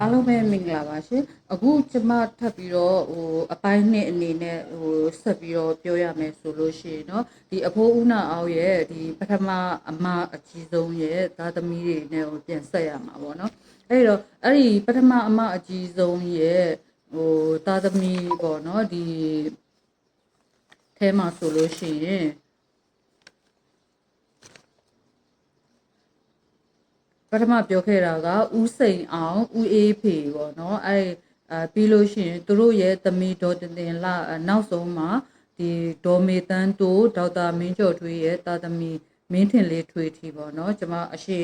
အားလုံးပဲမင်္ဂလာပါရှင်အခုကျမထပ်ပြီးတော့ဟိုအပိုင်းနှစ်အနေနဲ့ဟိုဆက်ပြီးတော့ပြောရမယ်ဆိုလို့ရှိရင်เนาะဒီအဖိုးဦးနာအောင်ရဲ့ဒီပထမအမအကြီးဆုံးရဲ့သားသမီးတွေနဲ့ဟိုပြန်ဆက်ရမှာပေါ့เนาะအဲ့တော့အဲ့ဒီပထမအမအကြီးဆုံးရဲ့ဟိုသားသမီးပေါ့เนาะဒီအဲမှာဆိုလို့ရှိရင် ပထမပြောခဲ့တာကဥစိန်အောင်ဥအေးဖေပေါ့နော်အဲအဲပြီးလို့ရှိရင်သူတို့ရဲ့သမီးဒေါ်တင်တင်လာအဲနောက်ဆုံးမှာဒီဒေါ်မေတန်းတိုဒေါက်တာမင်းကျော်ထွေးရဲ့တာသမီမင်းထင်လေးထွေးထီပေါ့နော်ကျွန်မအရှိ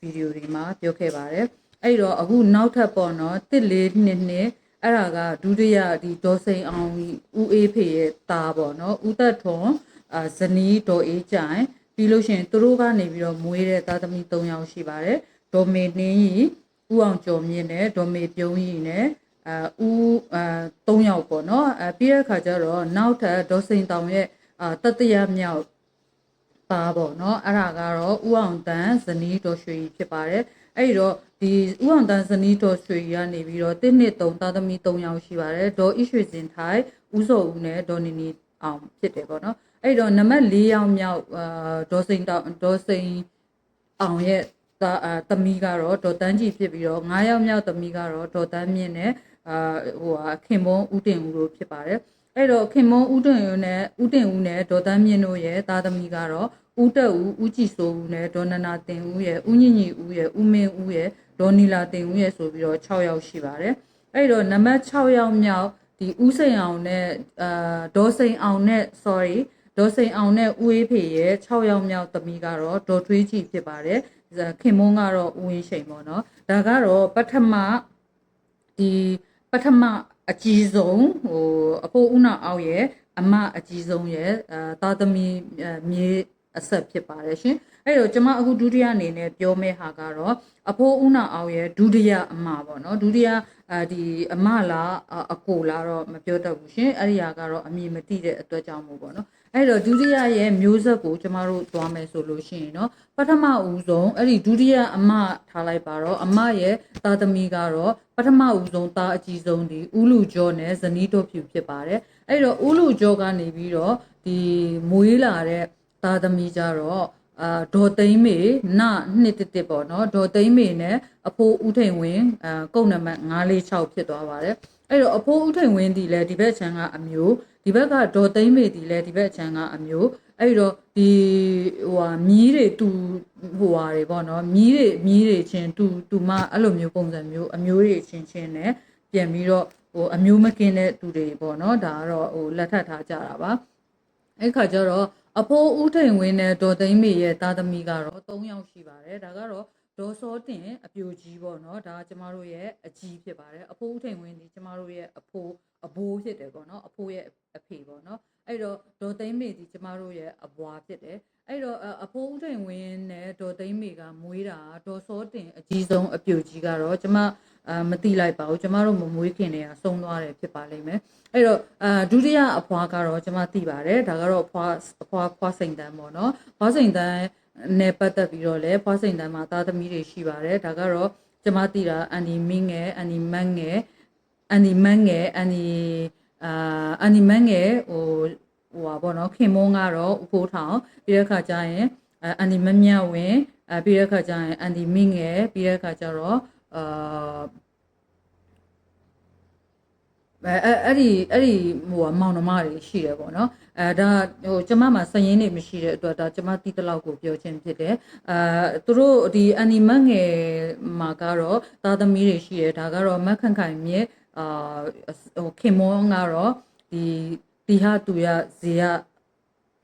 ဗီဒီယိုတွေမှာပြောခဲ့ပါတယ်အဲ့တော့အခုနောက်ထပ်ပေါ့နော်တစ်လေးနှစ်နှစ်အဲ့ဒါကဒုတိယဒီဒေါ်စိန်အောင်ဥအေးဖေရဲ့တာပေါ့နော်ဥသက်ထွန်အာဇနီးဒေါ်အေးကြိုင် ပြီးလို့ရှိရင်သူတို့ကနေပြီးတော့မွေးတဲ့သားသမီး၃ယောက်ရှိပါတယ်ဒေါ်မေနှင်းကြီးဥအောင်ကျော်မြင့်နဲ့ဒေါ်မေပြုံးကြီးနဲ့အဲဥအဲ၃ယောက်ပေါ့နော်အဲပြီးတဲ့အခါကျတော့နောက်ထပ်ဒေါ်စိန်တောင်ရဲ့အာတတရမြောက်ပါပေါ့နော်အဲ့ဒါကတော့ဥအောင်တန်းဇနီးတော်ရွှေကြီးဖြစ်ပါတယ်အဲ့ဒီတော့ဒီဥအောင်တန်းဇနီးတော်ရွှေကြီးကနေပြီးတော့တစ်နှစ်သုံးသားသမီး၃ယောက်ရှိပါတယ်ဒေါ်ဣရွှေစင်ထိုင်ဥစောဦးနဲ့ဒေါ်နီနီအောင်ဖြစ်တယ်ပေါ့နော် အဲ့တော့နံပါတ်၄ယောက်မြောက်အာဒေါ်စိန်တောင်ဒေါ်စိန်အောင်ရဲ့သားအာသမီးကတော့ဒေါ်တန်းကြီးဖြစ်ပြီးတော့9ယောက်မြောက်သမီးကတော့ဒေါ်တန်းမြင့်နဲ့အာဟိုဟာခင်မုံဦးတင်ဦးတို့ဖြစ်ပါတယ်အဲ့တော့ခင်မုံဦးတင်ဦးနဲ့ဦးတင်ဦးနဲ့ဒေါ်တန်းမြင့်တို့ရဲ့သားသမီးကတော့ဦးတက်ဦးဦးကြည်စိုးဦးနဲ့ဒေါ်နနာတင်ဦးရဲ့ဦးညင်ညီဦးရဲ့ဦးမင်းဦးရဲ့ဒေါ်နီလာတင်ဦးရဲ့ဆိုပြီးတော့6ယောက်ရှိပါတယ်အဲ့တော့နံပါတ်6ယောက်မြောက်ဒီဦးစိန်အောင်နဲ့အာဒေါ်စိန်အောင်နဲ့ sorry ဒေါ်စိန်အောင်နဲ့ဦးအေးဖေရဲ့6ယောက်မြောက်သမီးကတော့ဒေါ်ထွေးကြည်ဖြစ်ပါတယ်ခင်မုန်းကတော့ဦးဝင်းရှိန်ပေါ့နော်ဒါကတော့ပထမဒီပထမအကြီးဆုံးဟိုအဖိုးဦးနာအောင်ရဲ့အမအကြီးဆုံးရဲ့အာသားသမီးမြေအဆက်ဖြစ်ပါတယ်ရှင်အဲ့တော့ကျွန်မအခုဒုတိယအနေနဲ့ပြောမယ့်ဟာကတော့အဖိုးဦးနာအောင်ရဲ့ဒုတိယအမပေါ့နော်ဒုတိယအာဒီအမလားအကိုလားတော့မပြောတတ်ဘူးရှင်အဲ့ဒီဟာကတော့အမည်မသိတဲ့အတွက်ကြောင့်မို့ပေါ့နော် အဲ့တော့ဒုတိယရဲ့မျိုးဆက်ကိုကျမတို့သွားမယ်ဆိုလို့ရှိရင်เนาะပထမဦးဆုံးအဲ့ဒီဒုတိယအမထားလိုက်ပါတော့အမရဲ့သားသမီးကတော့ပထမဦးဆုံးသားအကြီးဆုံးဒီဥလူကျော်နဲ့ဇနီးတို့ဖြူဖြစ်ပါတယ်အဲ့တော့ဥလူကျော်ကနေပြီးတော့ဒီမွေးလာတဲ့သားသမီးကြတော့အာဒေါ်သိမ့်မေနနှစ်တစ်တစ်ပေါ့နော်ဒေါ်သိမ့်မေနဲ့အဖိုးဦးထိန်ဝင်းအာကုတ်နံပါတ်946ဖြစ်သွားပါတယ် အဲ့တော့အဖိုးဦးထိန်ဝင်းဒီလဲဒီဘက်ချမ်းကအမျိုးဒီဘက်ကဒေါ်သိမ့်မေဒီလဲဒီဘက်ချမ်းကအမျိုးအဲ့တော့ဒီဟိုဟာမြီးတွေတူဟိုဟာတွေပေါ့နော်မြီးတွေမြီးတွေချင်းတူတူမအဲ့လိုမျိုးပုံစံမျိုးအမျိုးတွေချင်းချင်းနဲ့ပြန်ပြီးတော့ဟိုအမျိုးမကင်းတဲ့သူတွေပေါ့နော်ဒါကတော့ဟိုလက်ထပ်ထားကြတာပါအဲ့ခါကျတော့အဖိုးဦးထိန်ဝင်းနဲ့ဒေါ်သိန်းမေရဲ့သားသမီးကတော့3ယောက်ရှိပါတယ်ဒါကတော့ ဒေါ်စောတင်အပြိုကြီးပေါ့နော်ဒါကကျမတို့ရဲ့အကြီးဖြစ်ပါတယ်အဖိုးဦးထိန်ဝင်းဒီကျမတို့ရဲ့အဖိုးအဘိုးဖြစ်တယ်ပေါ့နော်အဖိုးရဲ့အဖေပေါ့နော်အဲ့တော့ဒေါ်သိန်းမေဒီကျမတို့ရဲ့အဘွားဖြစ်တယ်အဲ့တော့အဖိုးဦးထိန်ဝင်းနဲ့ဒေါ်သိန်းမေကမွေးတာဒေါ်စောတင်အကြီးဆုံးအပြိုကြီးကတော့ကျမအာမတိလိုက်ပါဘူးကျမတို့မမွေးခင်တည်းကဆုံးသွားတယ်ဖြစ်ပါလိမ့်မယ်အဲ့တော့အာဒုတိယအဖွားကတော့ကျမသိပါတယ်ဒါကတော့အဖွားအဖွားဖွားစိန်တန်းပေါ့နော်ဖွားစိန်တန်း နဲ့ပတ်သက်ပြီးတော့လည်းဖွားစိန်တန်းမှာသားသမီးတွေရှိပါတယ်ဒါကတော့ကျမသိတာအန်ဒီမင်းငယ်အန်ဒီမန်းငယ်အန်ဒီမန်းငယ်အန်ဒီအာအန်ဒီမန်းငယ်ဟိုဟိုပါပေါ့နော်ခင်မုန်းကတော့ဥဖိုးထောင်ပြီးတဲ့အခါကျရင်အန်ဒီမမြဝင်းအဲပြီးတဲ့အခါကျရင်အန်ဒီမင်းငယ်ပြီးတဲ့အခါကျတော့အာ အဲအဲ့ဒီအဲ့ဒီဟိုမောင်နှမတွေရှိတယ်ပေါ့နော်အဲဒါဟိုကျမမှာစရင်နေမရှိတဲ့အတွက်ဒါကျမတိတလောက်ကိုပြောချင်းဖြစ်တယ်အာသူတို့ဒီအနီမငယ်မှာကတော့သားသမီးတွေရှိတယ်ဒါကတော့မက်ခန့်ခိုင်မြင့်အာဟိုခင်မွန်းကတော့ဒီဒီဟာသူရဇေယ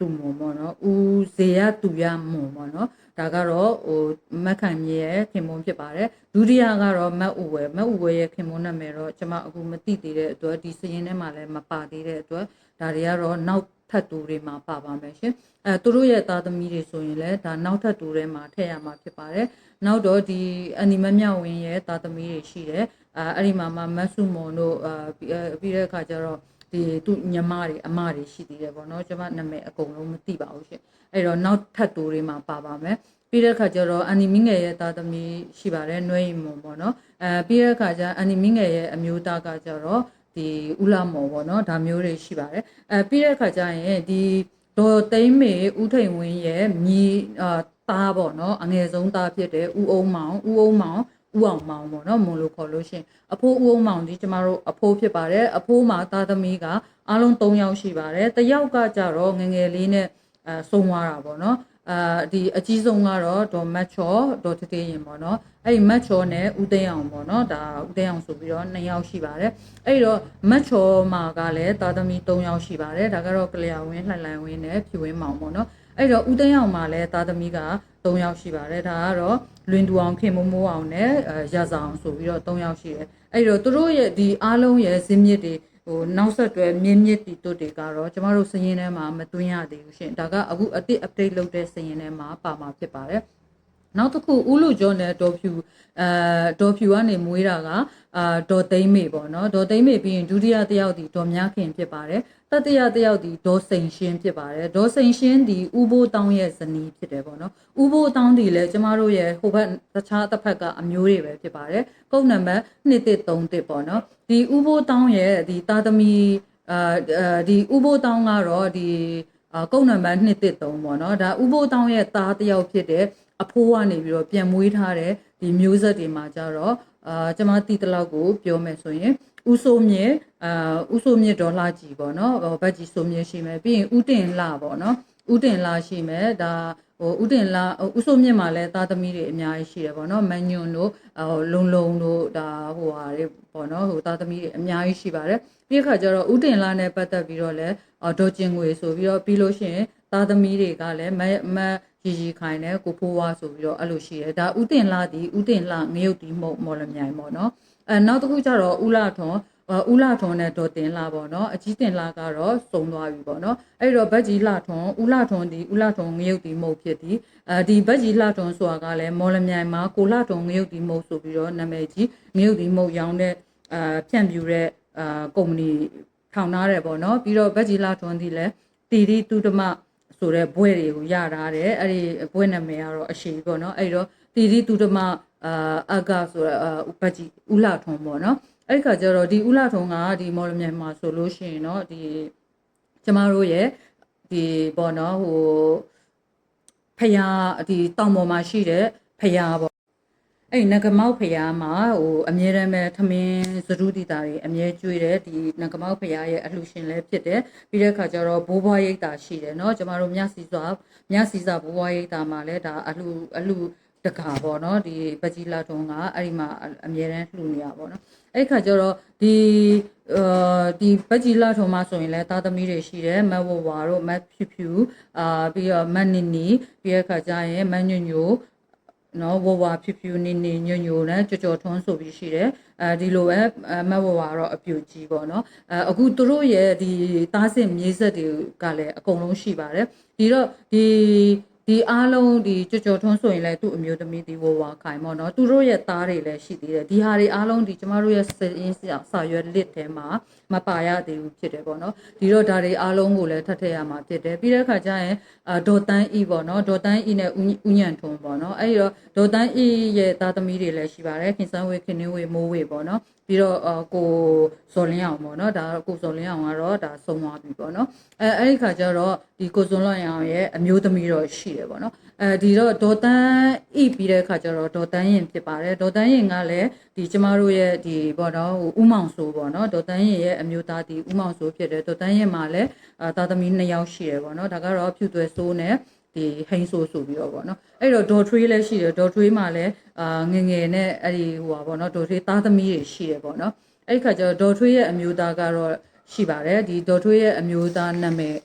တူမွန်ပေါ့နော်ဦးဇေယတူရမွန်ပေါ့နော်ဒါကတော့ဟိုမက်ခိုင်မြေရဲ့ခင်မွန်းဖြစ်ပါတယ်ဒုတိယကတော့မက်ဥဝဲမက်ဥဝဲရဲ့ခင်မွန်းနာမည်တော့ကျွန်မအခုမသိသေးတဲ့အတွက်ဒီစရင်ထဲမှာလည်းမပါသေးတဲ့အတွက်ဒါတွေကတော့နောက်ထပ်တူတွေမှာပါပါမယ်ရှင်အဲသူတို့ရဲ့သားသမီးတွေဆိုရင်လည်းဒါနောက်ထပ်တူတွေမှာထည့်ရမှာဖြစ်ပါတယ်နောက်တော့ဒီအနီမမြောက်ဝင်းရဲ့သားသမီးတွေရှိတယ်အဲအဲ့ဒီမှာမမတ်ဆုမွန်တို့အာပြီးတဲ့အခါကျတော့ ဒီသူညီမတွေအမတွေရှိသေးတယ်ပေါ့နော်ကျွန်မနာမည်အကုန်လုံးမသိပါဘူးရှင်အဲ့တော့နောက်ထပ်တူတွေမှာပါပါမယ်ပြီးတဲ့အခါကျတော့အန်နီမင်းငယ်ရဲ့သားသမီးရှိပါတယ်နှွေးရင်မွန်ပေါ့နော်အဲပြီးတဲ့အခါကျအန်နီမင်းငယ်ရဲ့အမျိုးသားကကျတော့ဒီဥလာမော်ပေါ့နော်ဒါမျိုးတွေရှိပါတယ်အဲပြီးတဲ့အခါကျရင်ဒီဒေါ်သိမ့်မေဥထိန်ဝင်းရဲ့မြေအာသားပေါ့နော်အငယ်ဆုံးသားဖြစ်တဲ့ဥအုံမောင်ဥအုံမောင် ဥအောင်မောင်ပေါ့နော်မွန်လို့ခေါ်လို့ရှရင်အဖိုးဥအောင်မောင်ဒီကျမတို့အဖိုးဖြစ်ပါတယ်အဖိုးမှာသားသမီးကအားလုံး3ယောက်ရှိပါတယ်တစ်ယောက်ကကြတော့ငယ်ငယ်လေးနဲ့အဲဆုံးသွားတာပေါ့နော်အာဒီအကြီးဆုံးကတော့ဒေါ်မတ်ချောဒေါ်တတေးရင်ပေါ့နော်အဲ့ဒီမတ်ချောနဲ့ဦးသိန်းအောင်ပေါ့နော်ဒါဦးသိန်းအောင်ဆိုပြီးတော့2ယောက်ရှိပါတယ်အဲ့ဒီတော့မတ်ချောမှာကလည်းသားသမီး3ယောက်ရှိပါတယ်ဒါကတော့ကလျာဝင်းလှိုင်လှိုင်ဝင်းနဲ့ဖြူဝင်းမောင်ပေါ့နော် အဲ့တော့ဦးသိန်းအောင်မှာလည်းသားသမီးက3ယောက်ရှိပါတယ်ဒါကတော့လွင်တူအောင်ခင်မိုးမိုးအောင်နဲ့အဲရဆောင်ဆိုပြီးတော့3ယောက်ရှိတယ်အဲ့တော့သူတို့ရဲ့ဒီအားလုံးရဲ့ဇင်းမြစ်တွေဟိုနောက်ဆက်တွဲမြင်းမြစ်တီတို့တွေကတော့ကျမတို့စရင်ထဲမှာမသွင်းရသေးဘူးရှင်ဒါကအခုအတိ update လုပ်တဲ့စရင်ထဲမှာပါမှာဖြစ်ပါတယ် နောက်တစ်ခုဥလူကျော်နဲ့ဒေါ်ဖြူအဲဒေါ်ဖြူကနေမွေးတာကအာဒေါ်သိမ့်မေပေါ့နော်ဒေါ်သိမ့်မေပြီးရင်ဒုတိယတစ်ယောက်ဒီဒေါ်မြခင်ဖြစ်ပါတယ်တတိယတစ်ယောက်ဒီဒေါ်စိန်ရှင်းဖြစ်ပါတယ်ဒေါ်စိန်ရှင်းဒီဥဘိုးတောင်းရဲ့ဇနီးဖြစ်တယ်ပေါ့နော်ဥဘိုးတောင်းဒီလည်းကျမတို့ရဲ့ဟိုဘက်တခြားတစ်ဖက်ကအမျိုးတွေပဲဖြစ်ပါတယ်ကုန်းနံပါတ်2131ပေါ့နော်ဒီဥဘိုးတောင်းရဲ့ဒီတာသမီအာဒီဥဘိုးတောင်းကတော့ဒီအာကုန်းနံပါတ်113ပေါ့နော်ဒါဥဘိုးတောင်းရဲ့သားတစ်ယောက်ဖြစ်တဲ့ အဖိုးကနေပြီးတော့ပြန်မွေးထားတဲ့ဒီမျိုးဆက်တွေမှာကြတော့အာကျမတီတလောက်ကိုပြောမယ်ဆိုရင်ဥဆိုးမြေအာဥဆိုးမြေဒေါ်လာကြီးပေါ့နော်ဘတ်ကြီးဆိုးမြေရှိမယ်ပြီးရင်ဥတင်လာပေါ့နော်ဥတင်လာရှိမယ်ဒါဟိုဥတင်လာဥဆိုးမြေမှာလည်းသားသမီးတွေအများကြီးရှိတယ်ပေါ့နော်မန်ညွန်တို့ဟိုလုံလုံတို့ဒါဟိုဟာတွေပေါ့နော်ဟိုသားသမီးတွေအများကြီးရှိပါတယ်ပြီးခါကျတော့ဥတင်လာနဲ့ပတ်သက်ပြီးတော့လည်းဒေါ်ကျင်ငွေဆိုပြီးတော့ပြီးလို့ရှိရင်သားသမီးတွေကလည်းမမ ရီရီခိုင်နဲ့ကိုဖိုးဝါဆိုပြီးတော့အဲ့လိုရှိတယ်ဒါဥတင်လာဒီဥတင်လာငရုတ်ဒီမော်မော်လမြိုင်ပေါ့နော်အဲနောက်တစ်ခုကျတော့ဥလာထွန်ဦးလာထွန်နဲ့ဒေါ်တင်လာပေါ့နော်အကြီးတင်လာကတော့စုံသွားပြီပေါ့နော်အဲ့တော့ဗတ်ကြီးလာထွန်ဦးလာထွန်ဒီဦးလာထွန်ငရုတ်ဒီမုတ်ဖြစ်ဒီအဲဒီဗတ်ကြီးလာထွန်ဆိုတာကလည်းမော်လမြိုင်မှာကိုလာထွန်ငရုတ်ဒီမုတ်ဆိုပြီးတော့နာမည်ကြီးငရုတ်ဒီမုတ်ရောင်းတဲ့အာဖြန့်ပြူတဲ့အာကုမ္ပဏီထောင်ထားတယ်ပေါ့နော်ပြီးတော့ဗတ်ကြီးလာထွန်ဒီလည်းတီတီတူတမ ဆိုတဲ့ဘွဲ့တွေကိုရထားတယ်အဲ့ဒီဘွဲ့နာမည်ကတော့အရှိပေါ့နော်အဲ့တော့တီတီသူတမအာအကဆိုတဲ့ဘတ်ကြီးဥလာထုံပေါ့နော်အဲ့ဒီခါကျတော့ဒီဥလာထုံကဒီမော်လမြိုင်မှာဆိုလို့ရှိရင်တော့ဒီကျမတို့ရဲ့ဒီပေါ့နော်ဟိုဖျားဒီတောင်ပေါ်မှာရှိတဲ့ဖျားပေါ့ အဲ့နဂမောက်ဖယားမှာဟိုအမြဲတမ်းပဲထမင်းသရုတိတာတွေအမြဲကျွေးတယ်ဒီနဂမောက်ဖယားရဲ့အလှရှင်လည်းဖြစ်တယ်ပြီးတဲ့အခါကျတော့ဘိုးဘွားရိတ်တာရှိတယ်เนาะကျမတို့မြစီစွာမြစီစွာဘိုးဘွားရိတ်တာမှာလည်းဒါအလှအလှတကာပေါ့နော်ဒီပကြီးလာထုံကအဲ့ဒီမှာအမြဲတမ်းလှူနေရပါတော့အဲ့ခါကျတော့ဒီအာဒီပကြီးလာထုံမှာဆိုရင်လည်းသားသမီးတွေရှိတယ်မတ်ဝဝါတို့မတ်ဖြူဖြူအာပြီးတော့မတ်နီနီပြီးတဲ့ခါကျရင်မတ်ညွညို နော်ဝဝဖြူဖြူနေနေညွညိုနဲ့ကြော်ကြော်ထွန်းဆိုပြီးရှိတယ်အဲဒီလိုပဲမတ်ဝဝါတော့အပြူကြီးပေါ့နော်အဲအခုသူတို့ရဲ့ဒီသားစစ်မြေးဆက်တွေကလည်းအကုန်လုံးရှိပါတယ်ဒီတော့ဒီ ဒီအားလုံးဒီကြော်ကြော်ထွန်းဆိုရင်လည်းသူ့အမျိုးသမီးဒီဝဝခိုင်ပေါ့နော်သူတို့ရဲ့သားတွေလည်းရှိသေးတယ်ဒီဟာတွေအားလုံးဒီကျမတို့ရဲ့စရင်းစာရွက်လစ်ထဲမှာမပါရသေးဘူးဖြစ်တယ်ပေါ့နော်ဒီတော့ဒါတွေအားလုံးကိုလည်းထပ်ထည့်ရမှာဖြစ်တယ်ပြီးတဲ့အခါကျရင်ဒေါ်တန်းဤပေါ့နော်ဒေါ်တန်းဤနဲ့ဥညံထွန်းပေါ့နော်အဲ့ဒီတော့ဒေါ်တန်းဤရဲ့သားသမီးတွေလည်းရှိပါတယ်ခင်စန်းဝေခင်နှင်းဝေမိုးဝေပေါ့နော် ပြီးတော့ကိုဇော်လင်းအောင်ပေါ့နော်ဒါကိုဇော်လင်းအောင်ကတော့ဒါဆုံးသွားပြီပေါ့နော်အဲအဲ့ဒီခါကျတော့ဒီကိုဇွန်လွန်အောင်ရဲ့အမျိုးသမီးတော့ရှိတယ်ပေါ့နော်အဲဒီတော့ဒေါ်တန်းဤပြီးတဲ့ခါကျတော့ဒေါ်တန်းရင်ဖြစ်ပါတယ်ဒေါ်တန်းရင်ကလည်းဒီကျမတို့ရဲ့ဒီပေါ့နော်ဟိုဥမောင်ဆိုပေါ့နော်ဒေါ်တန်းရင်ရဲ့အမျိုးသားဒီဥမောင်ဆိုဖြစ်တယ်ဒေါ်တန်းရင်မှာလည်းအာသားသမီး2ယောက်ရှိတယ်ပေါ့နော်ဒါကတော့ဖြူသွဲဆိုးနဲ့ ဒီဟိန်းဆိုးဆိုပြီးတော့ပေါ့နော်အဲ့တော့ဒေါ်ထွေးလည်းရှိတယ်ဒေါ်ထွေးမှာလည်းအာငငယ်နဲ့အဲ့ဒီဟိုပါပေါ့နော်ဒေါ်ထွေးသားသမီးတွေရှိတယ်ပေါ့နော်အဲ့ဒီခါကျတော့ဒေါ်ထွေးရဲ့အမျိုးသားကတော့ရှိပါတယ်ဒီဒေါ်ထွေးရဲ့အမျိုးသားနာမည်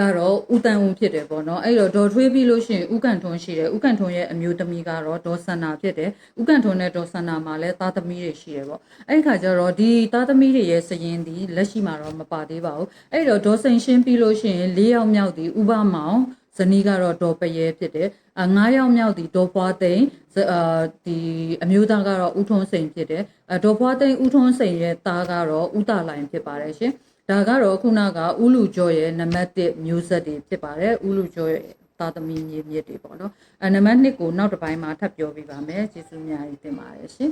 ကတော့ဦးတန်ဦးဖြစ်တယ်ပေါ့နော်အဲ့တော့ဒေါ်ထွေးပြီးလို့ရှိရင်ဦးကန်ထွန်းရှိတယ်ဦးကန်ထွန်းရဲ့အမျိုးသမီးကတော့ဒေါ်ဆန္နာဖြစ်တယ်ဦးကန်ထွန်းနဲ့ဒေါ်ဆန္နာမှာလည်းသားသမီးတွေရှိတယ်ပေါ့အဲ့ဒီခါကျတော့ဒီသားသမီးတွေရဲ့စရင်ဒီလက်ရှိမှာတော့မပါသေးပါဘူးအဲ့တော့ဒေါ်စိန်ရှင်းပြီးလို့ရှိရင်၄ယောက်မြောက်ဒီဥပမောင် ဇနီးကတော့ဒေါ်ပရဲဖြစ်တယ်အငါးယောက်မြောက်ဒီဒေါ်ပွားသိန်းအာဒီအမျိုးသားကတော့ဦးထွန်းစိန်ဖြစ်တယ်အဒေါ်ပွားသိန်းဦးထွန်းစိန်ရဲ့သားကတော့ဦးတာလိုင်ဖြစ်ပါတယ်ရှင်ဒါကတော့ခုနကဥလူကျော်ရဲ့နံပါတ်1မျိုးဆက်တွေဖြစ်ပါတယ်ဥလူကျော်ရဲ့ဖသာသမီမြေမြစ်တွေပေါ့နော်အဲနံပါတ်1ကိုနောက်တစ်ပိုင်းမှာထပ်ပြောပြပါမယ်ကျေးဇူးအများကြီးတင်ပါတယ်ရှင်